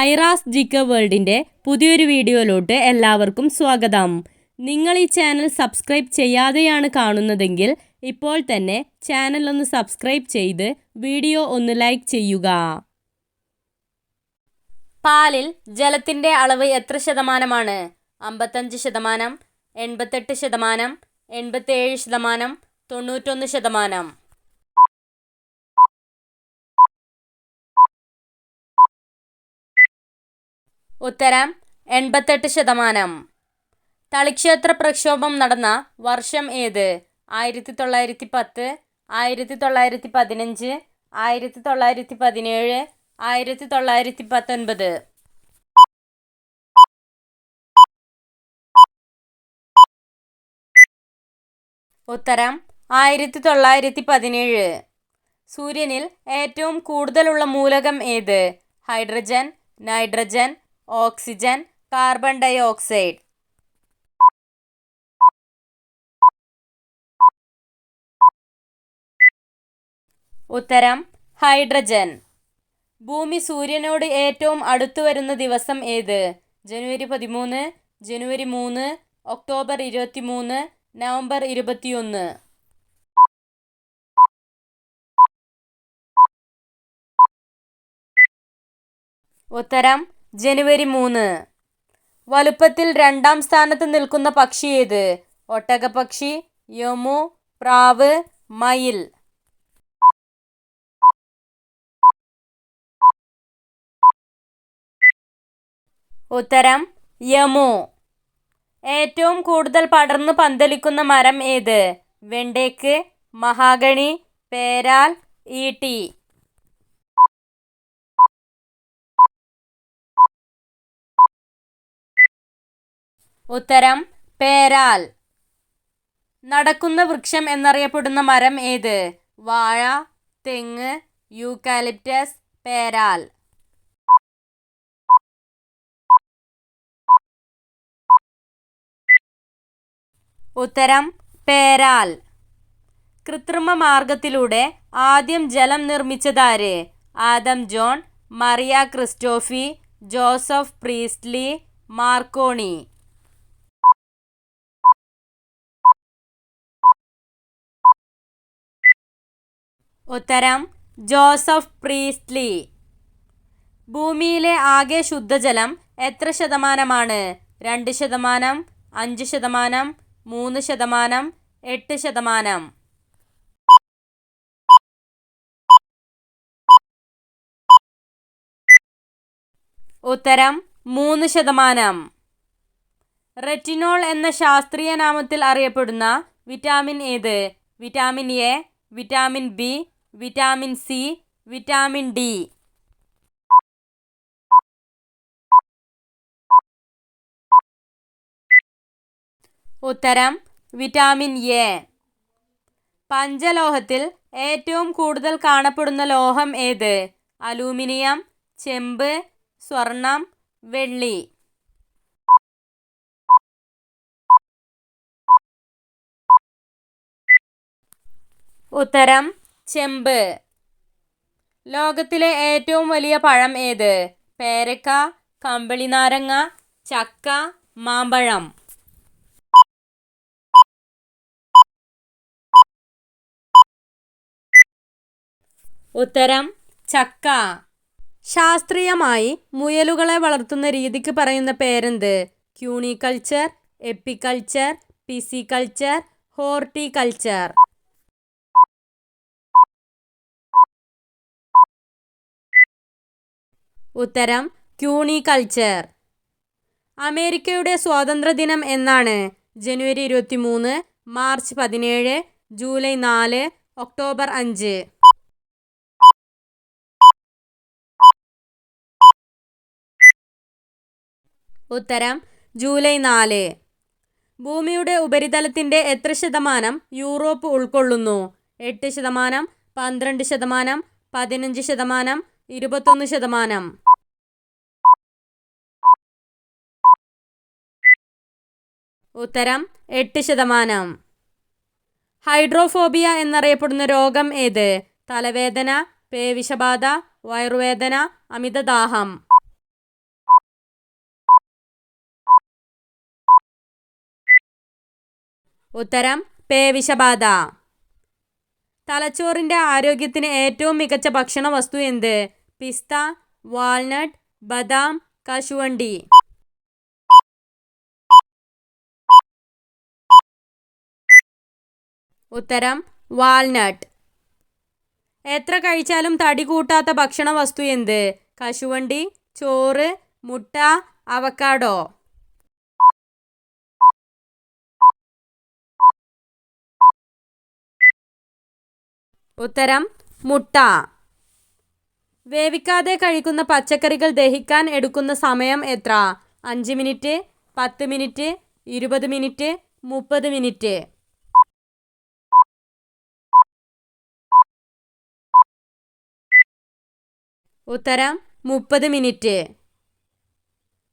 ഐറാസ് ജിക്ക വേൾഡിന്റെ പുതിയൊരു വീഡിയോയിലോട്ട് എല്ലാവർക്കും സ്വാഗതം. നിങ്ങൾ ഈ ചാനൽ സബ്സ്ക്രൈബ് ചെയ്യാതെയാണ് കാണുന്നതെങ്കിൽ ഇപ്പോൾ തന്നെ ചാനൽ ഒന്ന് സബ്സ്ക്രൈബ് ചെയ്ത് വീഡിയോ ഒന്ന് ലൈക്ക് ചെയ്യുക. പാലിൽ ജലത്തിന്റെ അളവ് എത്ര ശതമാനമാണ്? അമ്പത്തഞ്ച് ശതമാനം എൺപത്തെട്ട് ശതമാനം എൺപത്തേഴ് ശതമാനം തൊണ്ണൂറ്റൊന്ന് ശതമാനം. ഉത്തരം എൺപത്തെട്ട് ശതമാനം. തളിക്ഷേത്ര പ്രക്ഷോഭം നടന്ന വർഷം ഏത്? ആയിരത്തി തൊള്ളായിരത്തി പത്ത് ആയിരത്തി തൊള്ളായിരത്തി പതിനഞ്ച് ആയിരത്തി തൊള്ളായിരത്തി പതിനേഴ് ആയിരത്തി തൊള്ളായിരത്തി പത്തൊൻപത് ഉത്തരം ആയിരത്തി തൊള്ളായിരത്തി പതിനേഴ് സൂര്യനിൽ ഏറ്റവും കൂടുതലുള്ള മൂലകം ഏത്? Hydrogen nitrogen oxygen carbon dioxide ഉത്തരം ഹൈഡ്രജൻ. ഭൂമി സൂര്യനോട് ഏറ്റവും അടുത്തു വരുന്ന ദിവസം ഏത്? ജനുവരി പതിമൂന്ന് ജനുവരി മൂന്ന് ഒക്ടോബർ ഇരുപത്തി മൂന്ന് നവംബർ ഇരുപത്തിയൊന്ന്. ഉത്തരം ജനുവരി മൂന്ന്. വലുപ്പത്തിൽ രണ്ടാം സ്ഥാനത്ത് നിൽക്കുന്ന പക്ഷി ഏത്? ഒട്ടകപക്ഷി യമു പ്രാവ് മയിൽ. ഉത്തരം യമു. ഏറ്റവും കൂടുതൽ പടർന്നു പന്തലിക്കുന്ന മരം ഏത്? വെണ്ടേക്ക് മഹാഗണി പേരാൽ ഈട്ടി. ഉത്തരം പേരാൽ. നടക്കുന്ന വൃക്ഷം എന്നറിയപ്പെടുന്ന മരം ഏത്? വാഴ തെങ്ങ് യൂക്കാലിപ്റ്റസ് പേരാൽ. ഉത്തരം പേരാൽ. കൃത്രിമ മാർഗത്തിലൂടെ ആദ്യം ജലം നിർമ്മിച്ചതാര്? Adam John Maria Christophe Joseph Priestley Marconi. ഉത്തരം ജോസഫ് പ്രീസ്റ്റ്ലി ഭൂമിയിലെ ആകെ ശുദ്ധജലം എത്ര ശതമാനമാണ്? രണ്ട് ശതമാനം അഞ്ച് ശതമാനം മൂന്ന് ശതമാനം എട്ട് ശതമാനം. ഉത്തരം മൂന്ന് ശതമാനം. റെറ്റിനോൾ എന്ന ശാസ്ത്രീയ നാമത്തിൽ അറിയപ്പെടുന്ന വിറ്റാമിൻ ഏത്? Vitamin A vitamin B vitamin C vitamin D. ഉത്തരം വിറ്റാമിൻ എ. പഞ്ചലോഹത്തിൽ ഏറ്റവും കൂടുതൽ കാണപ്പെടുന്ന ലോഹം ഏത്? അലൂമിനിയം ചെമ്പ് സ്വർണം വെള്ളി. ഉത്തരം ചെമ്പ്. ലോകത്തിലെ ഏറ്റവും വലിയ പഴം ഏത്? പേരക്ക കമ്പിളി നാരങ്ങ ചക്ക മാമ്പഴം. ഉത്തരം ചക്ക. ശാസ്ത്രീയമായി മുയലുകളെ വളർത്തുന്ന രീതിക്ക് പറയുന്ന പേരെന്ത്? Cuniculture apiculture pisciculture horticulture. ഉത്തരം ക്യൂണി കൾച്ചർ അമേരിക്കയുടെ സ്വാതന്ത്ര്യദിനം എന്നാണ് ജനുവരി ഇരുപത്തി മൂന്ന് മാർച്ച് പതിനേഴ് ജൂലൈ നാല് ഒക്ടോബർ അഞ്ച്. ഉത്തരം ജൂലൈ നാല്. ഭൂമിയുടെ ഉപരിതലത്തിന്റെ എത്ര ശതമാനം യൂറോപ്പ് ഉൾക്കൊള്ളുന്നു? എട്ട് ശതമാനം പന്ത്രണ്ട് ശതമാനം പതിനഞ്ച് ശതമാനം ഇരുപത്തൊന്ന് ശതമാനം. ഉത്തരം എട്ട് ശതമാനം. ഹൈഡ്രോഫോബിയ എന്നറിയപ്പെടുന്ന രോഗം ഏത്? തലവേദന പേവിഷബാധ വയറുവേദന അമിതദാഹം. ഉത്തരം പേവിഷബാധ. തലച്ചോറിന്റെ ആരോഗ്യത്തിന് ഏറ്റവും മികച്ച ഭക്ഷണ വസ്തു എന്ത്? പിസ്ത വാൾനട്ട് ബദാം കശുവണ്ടി. ഉത്തരം വാൾനട്ട്. എത്ര കഴിച്ചാലും തടി കൂട്ടാത്ത ഭക്ഷണ വസ്തു എന്ത്? കശുവണ്ടി ചോറ് മുട്ട അവക്കാഡോ ഉത്തരം മുട്ട. വേവിക്കാതെ കഴിക്കുന്ന പച്ചക്കറികൾ ദഹിക്കാൻ എടുക്കുന്ന സമയം എത്ര? അഞ്ച് മിനിറ്റ് പത്ത് മിനിറ്റ് ഇരുപത് മിനിറ്റ് മുപ്പത് മിനിറ്റ്. ഉത്തരം മുപ്പത് മിനിറ്റ്.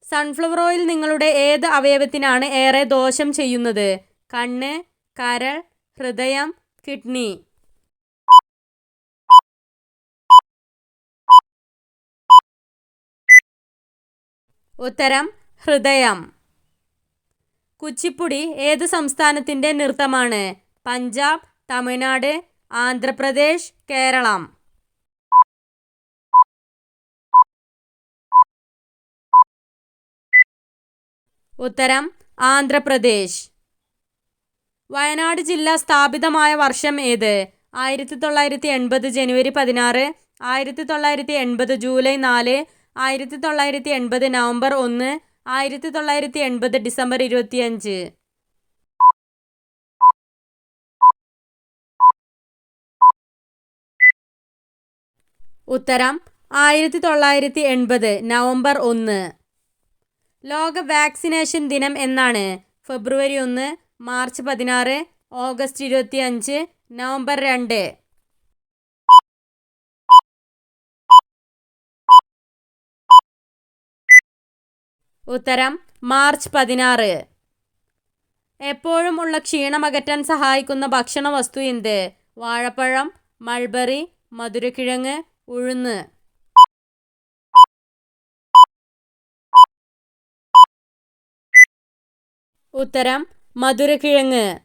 സൺഫ്ലവർ ഓയിൽ നിങ്ങളുടെ ഏത് അവയവത്തിനാണ് ഏറെ ദോഷം ചെയ്യുന്നത്? കണ്ണ് കരൾ ഹൃദയം കിഡ്നി. ഉത്തരം ഹൃദയം. കുച്ചിപ്പുടി ഏത് സംസ്ഥാനത്തിന്റെ നൃത്തമാണ്? പഞ്ചാബ് തമിഴ്നാട് ആന്ധ്രാപ്രദേശ് കേരളം. ഉത്തരം ആന്ധ്രാപ്രദേശ്. വയനാട് ജില്ല സ്ഥാപിതമായ വർഷം ഏത്? ആയിരത്തി തൊള്ളായിരത്തി എൺപത് ജനുവരി പതിനാറ് ആയിരത്തി തൊള്ളായിരത്തി എൺപത് ജൂലൈ നാല് ആയിരത്തി തൊള്ളായിരത്തി എൺപത് നവംബർ ഒന്ന് ആയിരത്തി തൊള്ളായിരത്തി എൺപത് ഡിസംബർ ഇരുപത്തിയഞ്ച്. ഉത്തരം ആയിരത്തി തൊള്ളായിരത്തി എൺപത് നവംബർ ഒന്ന്. ലോക വാക്സിനേഷൻ ദിനം എന്നാണ് ഫെബ്രുവരി ഒന്ന് മാർച്ച് പതിനാറ് ഓഗസ്റ്റ് ഇരുപത്തി അഞ്ച് നവംബർ രണ്ട്. ഉത്തരം മാർച്ച് പതിനാറ്. എപ്പോഴും ഉള്ള ക്ഷീണം അകറ്റാൻ സഹായിക്കുന്ന ഭക്ഷണ വസ്തു എന്ത്? വാഴപ്പഴം മൾബറി മധുരക്കിഴങ്ങ് ഉഴുന്ന്. ഉത്തരം മധുരക്കിഴങ്ങ്.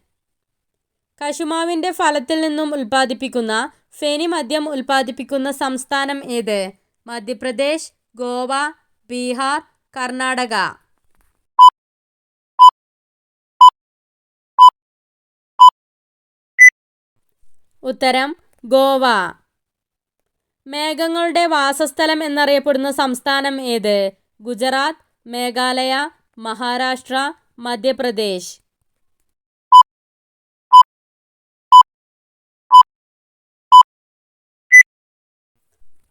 കശുമാവിന്റെ ഫലത്തിൽ നിന്നും ഉൽപ്പാദിപ്പിക്കുന്ന ഫെനി മദ്യം ഉൽപ്പാദിപ്പിക്കുന്ന സംസ്ഥാനം ഏത്? മധ്യപ്രദേശ് ഗോവ ബീഹാർ കർണാടക. ഉത്തരം ഗോവ. മേഘങ്ങളുടെ വാസസ്ഥലം എന്നറിയപ്പെടുന്ന സംസ്ഥാനം ഏത്? ഗുജറാത്ത് മേഘാലയ മഹാരാഷ്ട്ര മധ്യപ്രദേശ്.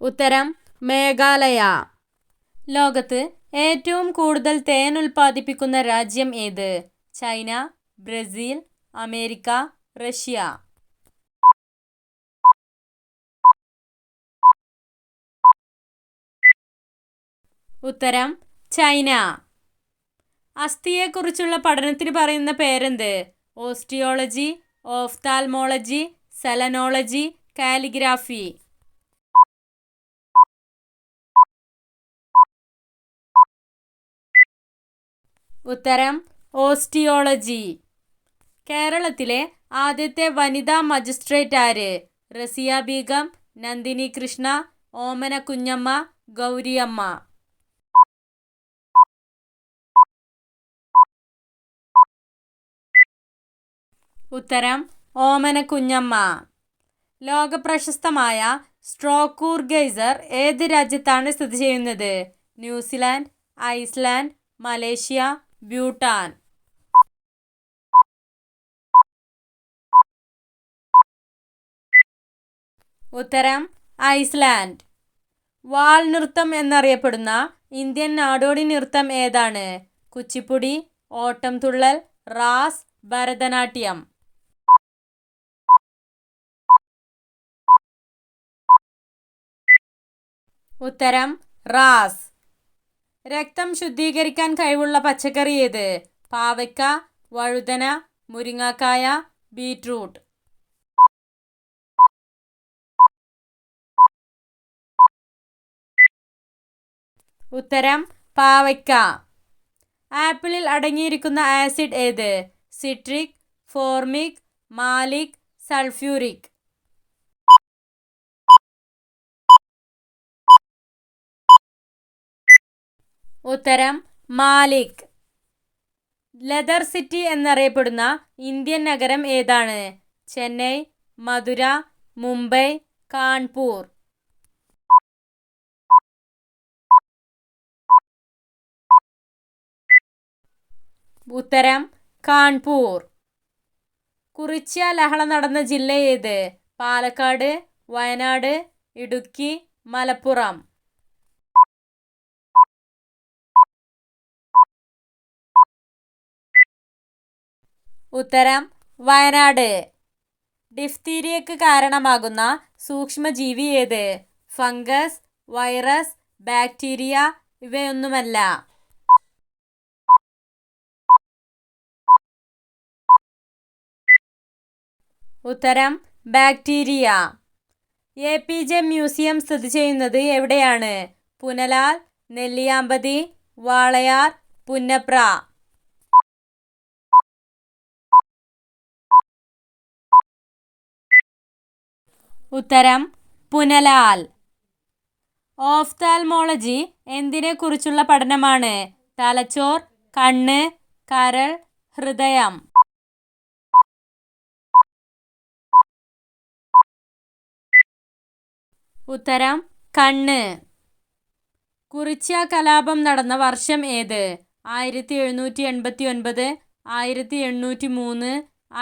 ഉത്തരം മേഘാലയ. ലോകത്ത് ഏറ്റവും കൂടുതൽ തേൻ ഉൽപ്പാദിപ്പിക്കുന്ന രാജ്യം ഏത്? China Brazil America Russia. ഉത്തരം ചൈന. അസ്ഥിയെക്കുറിച്ചുള്ള പഠനത്തിന് പറയുന്ന പേരെന്ത്? Osteology ophthalmology selenology calligraphy. ഉത്തരം ഓസ്റ്റിയോളജി. കേരളത്തിലെ ആദ്യത്തെ വനിതാ മജിസ്ട്രേറ്റ് ആര് റസിയ ബീഗം നന്ദിനി കൃഷ്ണ ഓമന കുഞ്ഞമ്മ ഗൗരിയമ്മ. ഉത്തരം ഓമന കുഞ്ഞമ്മ. ലോകപ്രശസ്തമായ സ്ട്രോക്കൂർ ഗൈസർ ഏത് രാജ്യത്താണ് സ്ഥിതി ചെയ്യുന്നത്? New Zealand Iceland Malaysia Bhutan. ഉത്തരം ഐസ്ലാൻഡ്. വാൾ നൃത്തം എന്നറിയപ്പെടുന്ന ഇന്ത്യൻ നാടോടി നൃത്തം ഏതാണ്? കുച്ചിപ്പുടി ഓട്ടം തുള്ളൽ റാസ് ഭരതനാട്യം. ഉത്തരം റാസ്. രക്തം ശുദ്ധീകരിക്കാൻ കഴിവുള്ള പച്ചക്കറി ഏത്? പാവയ്ക്ക വഴുതന മുരിങ്ങാക്കായ ബീറ്റ്റൂട്ട്. ഉത്തരം പാവയ്ക്ക. ആപ്പിളിൽ അടങ്ങിയിരിക്കുന്ന ആസിഡ് ഏത്? സിട്രിക് ഫോർമിക് മാലിക് സൾഫ്യൂരിക് ഉത്തരം മാലിക്. ലെതർ സിറ്റി എന്നറിയപ്പെടുന്ന ഇന്ത്യൻ നഗരം ഏതാണ്? ചെന്നൈ മധുര മുംബൈ കാൺപൂർ. ഉത്തരം കാൺപൂർ. കുറിച്യ ലഹള നടന്ന ജില്ല ഏത്? പാലക്കാട് വയനാട് ഇടുക്കി മലപ്പുറം. ഉത്തരം വയനാട്. ഡിഫ്തീരിയക്ക് കാരണമാകുന്ന സൂക്ഷ്മജീവി ഏത്? ഫംഗസ് വൈറസ് ബാക്ടീരിയ ഇവയൊന്നുമല്ല. ഉത്തരം bacteria. A P J museum സ്ഥിതി ചെയ്യുന്നത് എവിടെയാണ്? പുനലാൽ നെല്ലിയാമ്പതി വാളയാർ പുന്നപ്ര. ഉത്തരം പുനലാൽ. ഓഫ്താൽമോളജി എന്തിനെക്കുറിച്ചുള്ള പഠനമാണ്? തലച്ചോർ കണ്ണ് കരൾ ഹൃദയം. ഉത്തരം കണ്ണ്. കുറിച്യ കലാപം നടന്ന വർഷം ഏത്? ആയിരത്തി എഴുന്നൂറ്റി എൺപത്തി ഒൻപത് ആയിരത്തി എണ്ണൂറ്റി മൂന്ന്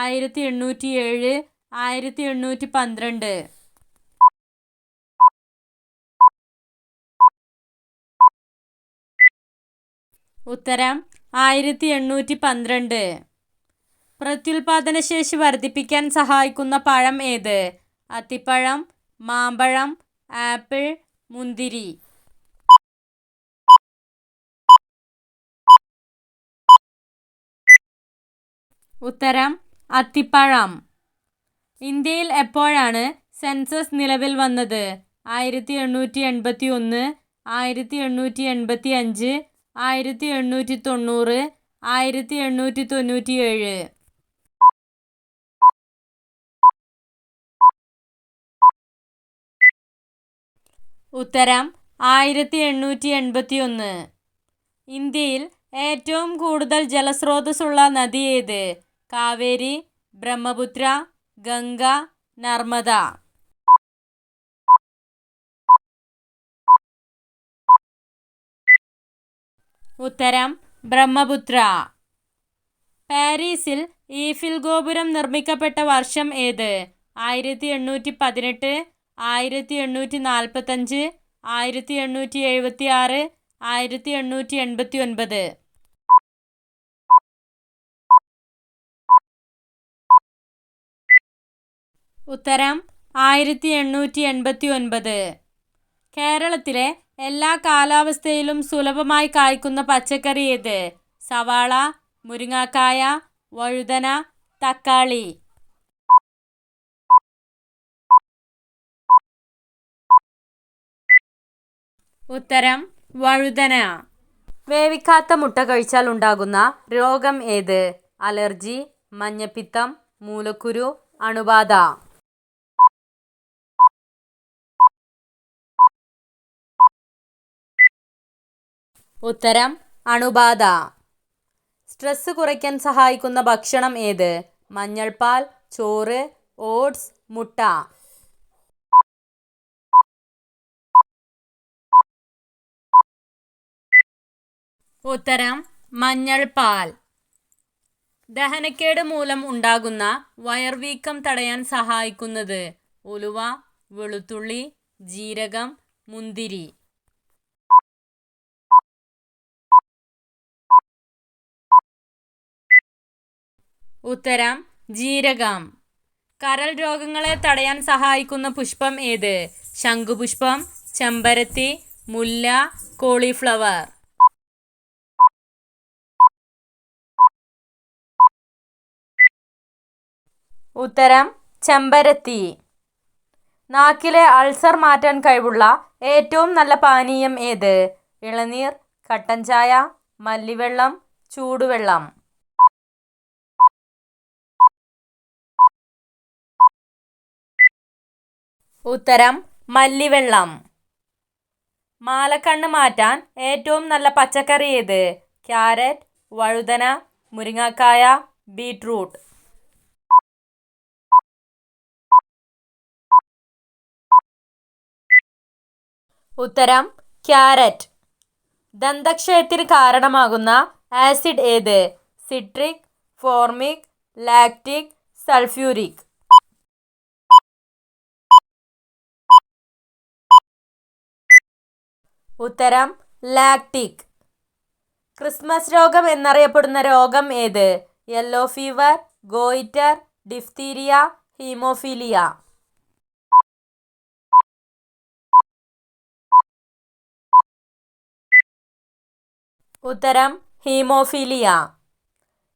ആയിരത്തി എണ്ണൂറ്റി ഏഴ് ആയിരത്തി എണ്ണൂറ്റി പന്ത്രണ്ട് ഉത്തരം ആയിരത്തി എണ്ണൂറ്റി പന്ത്രണ്ട് പ്രത്യുൽപാദനശേഷി വർദ്ധിപ്പിക്കാൻ സഹായിക്കുന്ന പഴം ഏത്? അത്തിപ്പഴം മാമ്പഴം ആപ്പിൾ മുന്തിരി. ഉത്തരം അത്തിപ്പഴം. ഇന്ത്യയിൽ എപ്പോഴാണ് സെൻസസ് നിലവിൽ വന്നത്? ആയിരത്തി എണ്ണൂറ്റി എൺപത്തി ഒന്ന് ആയിരത്തി എണ്ണൂറ്റി എൺപത്തി അഞ്ച് ആയിരത്തി എണ്ണൂറ്റി തൊണ്ണൂറ് ആയിരത്തി എണ്ണൂറ്റി തൊണ്ണൂറ്റി ഏഴ് ഉത്തരം ആയിരത്തി എണ്ണൂറ്റി എൺപത്തി ഒന്ന് ഇന്ത്യയിൽ ഏറ്റവും കൂടുതൽ ജലസ്രോതസ്സുള്ള നദി ഏത്? കാവേരി ബ്രഹ്മപുത്ര ഗംഗ നർമ്മദ. ഉത്തരം ബ്രഹ്മപുത്ര. പാരീസിൽ ഈഫിൽ ഗോപുരം നിർമ്മിക്കപ്പെട്ട വർഷം ഏത്? ആയിരത്തി എണ്ണൂറ്റി പതിനെട്ട് ആയിരത്തി എണ്ണൂറ്റി നാൽപ്പത്തഞ്ച് ആയിരത്തി എണ്ണൂറ്റി എഴുപത്തി ആറ് ആയിരത്തി എണ്ണൂറ്റി എൺപത്തി ഒൻപത് ഉത്തരം ആയിരത്തി എണ്ണൂറ്റി എൺപത്തി ഒൻപത് കേരളത്തിലെ എല്ലാ കാലാവസ്ഥയിലും സുലഭമായി കായ്ക്കുന്ന പച്ചക്കറി ഏത്? സവാള മുരിങ്ങാക്കായ വഴുതന തക്കാളി. ഉത്തരം വഴുതന. വേവിക്കാത്ത മുട്ട കഴിച്ചാൽ ഉണ്ടാകുന്ന രോഗം ഏത്? അലർജി മഞ്ഞപ്പിത്തം മൂലക്കുരു അണുബാധ. ഉത്തരം അണുബാധ. സ്ട്രെസ് കുറയ്ക്കാൻ സഹായിക്കുന്ന ഭക്ഷണം ഏത്? മഞ്ഞൾപ്പാൽ ചോറ് ഓട്സ് മുട്ട. ഉത്തരം മഞ്ഞൾപ്പാൽ. ദഹനക്കേട് മൂലം ഉണ്ടാകുന്ന വയർവീക്കം തടയാൻ സഹായിക്കുന്നത് ഉലുവ വെളുത്തുള്ളി ജീരകം മുന്തിരി. ഉത്തരം ജീരകം. കരൾ രോഗങ്ങളെ തടയാൻ സഹായിക്കുന്ന പുഷ്പം ഏത്? ശംഖുപുഷ്പം ചെമ്പരത്തി മുല്ല കോളിഫ്ലവർ. ഉത്തരം ചെമ്പരത്തി. നാക്കിലെ അൾസർ മാറ്റാൻ കഴിവുള്ള ഏറ്റവും നല്ല പാനീയം ഏത്? ഇളനീർ കട്ടൻ ചായ മല്ലിവെള്ളം ചൂടുവെള്ളം. ഉത്തരം മല്ലിവെള്ളം. മാലക്കണ്ണ് മാറ്റാൻ ഏറ്റവും നല്ല പച്ചക്കറി ഏത്? ക്യാരറ്റ് വഴുതന മുരിങ്ങക്കായ ബീട്രൂട്ട്. ഉത്തരം ക്യാരറ്റ്. ദന്തക്ഷയത്തിന് കാരണമാകുന്ന ആസിഡ് ഏത്? സിട്രിക് ഫോർമിക് ലാക്റ്റിക് സൾഫ്യൂരിക് ഉത്തരം ലാക്ടിക്. ക്രിസ്മസ് രോഗം എന്നറിയപ്പെടുന്ന രോഗം ഏത്? Yellow fever goitre diphtheria haemophilia. ഉത്തരം ഹീമോഫീലിയ.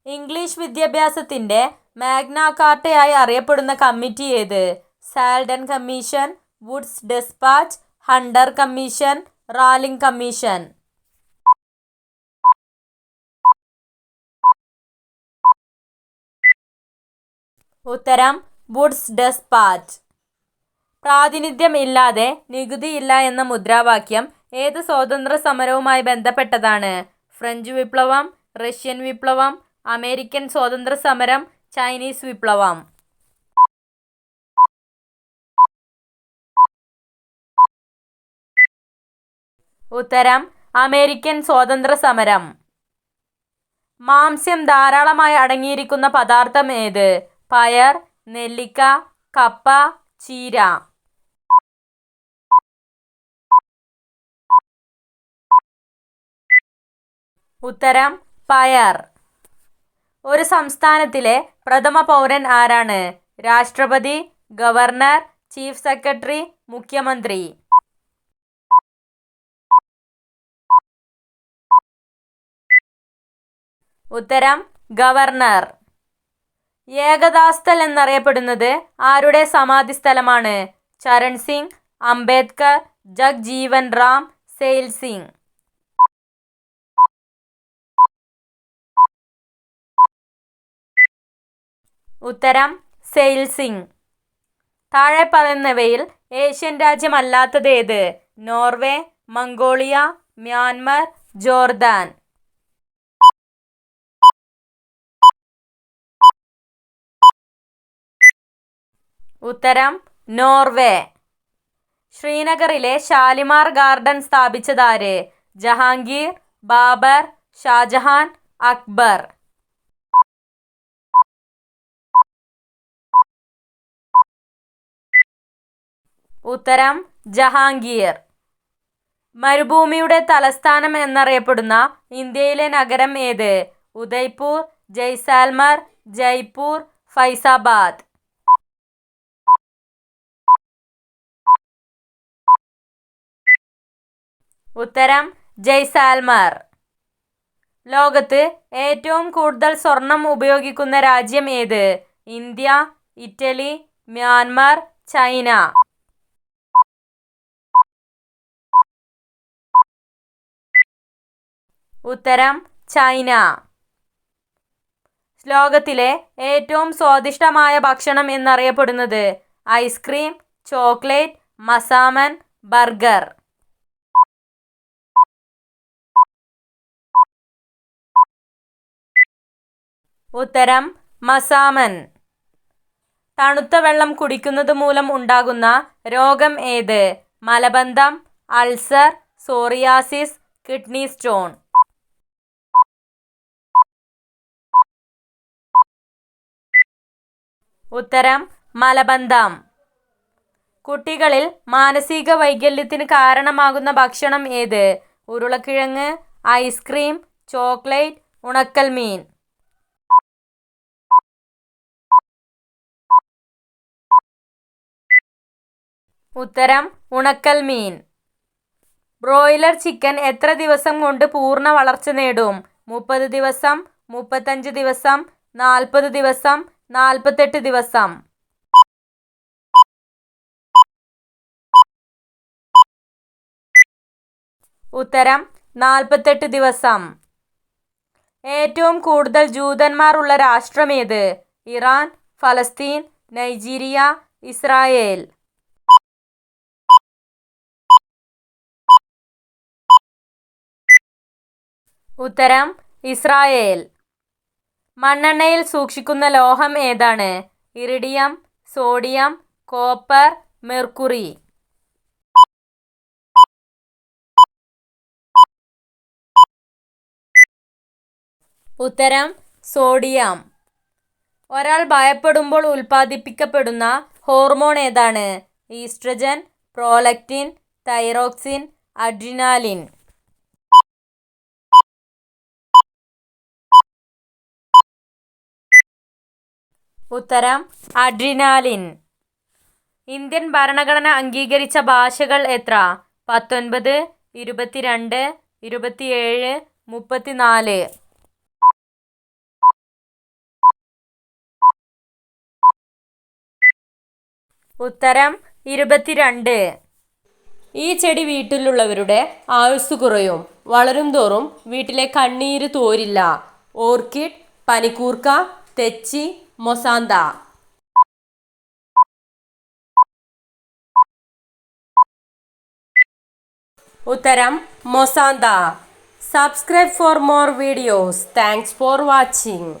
ഇംഗ്ലീഷ് വിദ്യാഭ്യാസത്തിന്റെ മാഗ്നാകാർട്ടയായി അറിയപ്പെടുന്ന കമ്മിറ്റി ഏത്? Sadler commission Wood's despatch Hunter commission റാലിംഗ് commission. ഉത്തരം വുഡ്സ് ഡെസ്പാറ്റ് പ്രാതിനിധ്യം ഇല്ലാതെ നികുതിയില്ല എന്ന മുദ്രാവാക്യം ഏത് സ്വാതന്ത്ര്യ സമരവുമായി ബന്ധപ്പെട്ടതാണ്? ഫ്രഞ്ച് വിപ്ലവം റഷ്യൻ വിപ്ലവം അമേരിക്കൻ സ്വാതന്ത്ര്യ സമരം ചൈനീസ് വിപ്ലവം. ഉത്തരം അമേരിക്കൻ സ്വാതന്ത്ര്യസമരം. മാംസ്യം ധാരാളമായി അടങ്ങിയിരിക്കുന്ന പദാർത്ഥം ഏത്? പയർ നെല്ലിക്ക കപ്പ ചീര. ഉത്തരം പയർ. ഒരു സംസ്ഥാനത്തിലെ പ്രഥമ പൗരൻ ആരാണ്? രാഷ്ട്രപതി ഗവർണർ ചീഫ് സെക്രട്ടറി മുഖ്യമന്ത്രി. ഉത്തരം ഗവർണർ. ഏകദാസ്ഥൽ എന്നറിയപ്പെടുന്നത് ആരുടെ സമാധി സ്ഥലമാണ് ചരൺ സിംഗ് അംബേദ്കർ ജഗ്ജീവൻ റാം സെയിൽ സിംഗ്. ഉത്തരം സെയിൽ സിംഗ്. താഴെ പറയുന്നവയിൽ ഏഷ്യൻ രാജ്യമല്ലാത്തത് ഏത്? Norway Mongolia Myanmar Jordan. ഉത്തരം നോർവേ. ശ്രീനഗറിലെ ഷാലിമാർ ഗാർഡൻ സ്ഥാപിച്ചതാര്? ജഹാംഗീർ ബാബർ ഷാജഹാൻ അക്ബർ. ഉത്തരം ജഹാംഗീർ. മരുഭൂമിയുടെ തലസ്ഥാനം എന്നറിയപ്പെടുന്ന ഇന്ത്യയിലെ നഗരം ഏത്? ഉദയ്പൂർ ജയ്സാൽമർ ജയ്പൂർ ഫൈസാബാദ്. ഉത്തരം ജയ്സാൽമാർ. ലോകത്ത് ഏറ്റവും കൂടുതൽ സ്വർണം ഉപയോഗിക്കുന്ന രാജ്യം ഏത്? India Italy Myanmar China. ഉത്തരം ചൈന. ലോകത്തിലെ ഏറ്റവും സ്വാദിഷ്ടമായ ഭക്ഷണം എന്നറിയപ്പെടുന്നത് ഐസ്ക്രീം ചോക്ലേറ്റ് മസാമൻ ബർഗർ. ഉത്തരം മസാമൻ. തണുത്ത വെള്ളം കുടിക്കുന്നത് മൂലം ഉണ്ടാകുന്ന രോഗം ഏത്? മലബന്ധം അൾസർ സോറിയാസിസ് കിഡ്നി സ്റ്റോൺ. ഉത്തരം മലബന്ധം. കുട്ടികളിൽ മാനസിക വൈകല്യത്തിന് കാരണമാകുന്ന ഭക്ഷണം ഏത്? ഉരുളക്കിഴങ്ങ് ഐസ്ക്രീം ചോക്ലേറ്റ് ഉണക്കൽ മീൻ. ഉത്തരം ഉണക്കൽ മീൻ. ബ്രോയിലർ ചിക്കൻ എത്ര ദിവസം കൊണ്ട് പൂർണ വളർച്ച നേടും? മുപ്പത് ദിവസം മുപ്പത്തഞ്ച് ദിവസം നാൽപ്പത് ദിവസം നാൽപ്പത്തെട്ട് ദിവസം. ഉത്തരം നാൽപ്പത്തെട്ട് ദിവസം. ഏറ്റവും കൂടുതൽ ജൂതന്മാരുള്ള രാഷ്ട്രമേത്? ഇറാൻ ഫലസ്തീൻ നൈജീരിയ ഇസ്രായേൽ. ഉത്തരം ഇസ്രായേൽ. മണ്ണെണ്ണയിൽ സൂക്ഷിക്കുന്ന ലോഹം ഏതാണ്? Iridium sodium copper mercury. ഉത്തരം സോഡിയം. ഒരാൾ ഭയപ്പെടുമ്പോൾ ഉൽപ്പാദിപ്പിക്കപ്പെടുന്ന ഹോർമോൺ ഏതാണ്? Oestrogen prolactin thyroxine adrenaline. ഉത്തരം അഡ്രിനാലിൻ. ഇന്ത്യൻ ഭരണഘടന അംഗീകരിച്ച ഭാഷകൾ എത്ര? പത്തൊൻപത് ഇരുപത്തിരണ്ട് ഇരുപത്തിയേഴ് മുപ്പത്തിനാല്. ഉത്തരം ഇരുപത്തിരണ്ട്. ഈ ചെടി വീട്ടിലുള്ളവരുടെ ആയുസ് കുറയും. വളരും തോറും വീട്ടിലെ കണ്ണീര് തോരില്ല. ഓർക്കിഡ് പനിക്കൂർക്ക തെച്ചി മൊസാന്ത ഉത്തരം മൊസാന്ത subscribe for more videos thanks for watching